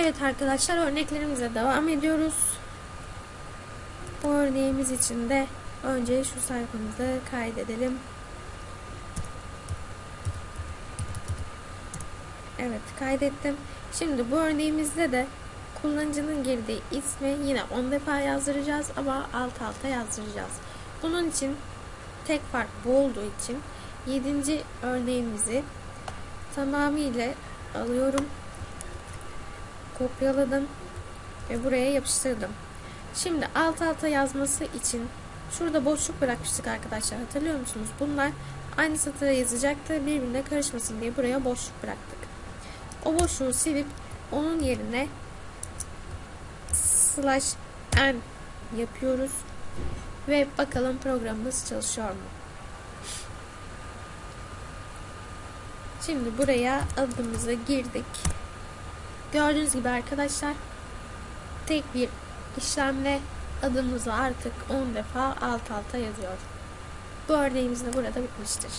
Evet arkadaşlar örneklerimize devam ediyoruz. Bu örneğimiz için de önce şu sayfamızı kaydedelim. Evet kaydettim. Şimdi bu örneğimizde de kullanıcının girdiği ismi yine 10 defa yazdıracağız ama alt alta yazdıracağız. Bunun için tek fark bu olduğu için 7. örneğimizi tamamıyla alıyorum. Kopyaladım ve buraya yapıştırdım. Şimdi alt alta yazması için şurada boşluk bırakmıştık arkadaşlar hatırlıyor musunuz? Bunlar aynı satıra yazacaktı birbirine karışmasın diye buraya boşluk bıraktık. O boşluğu silip onun yerine slash n yapıyoruz ve bakalım programımız çalışıyor mu? Şimdi buraya adımızı girdik. Gördüğünüz gibi arkadaşlar tek bir işlemle adımızı artık 10 defa alt alta yazıyor. Bu örneğimiz de burada bitmiştir.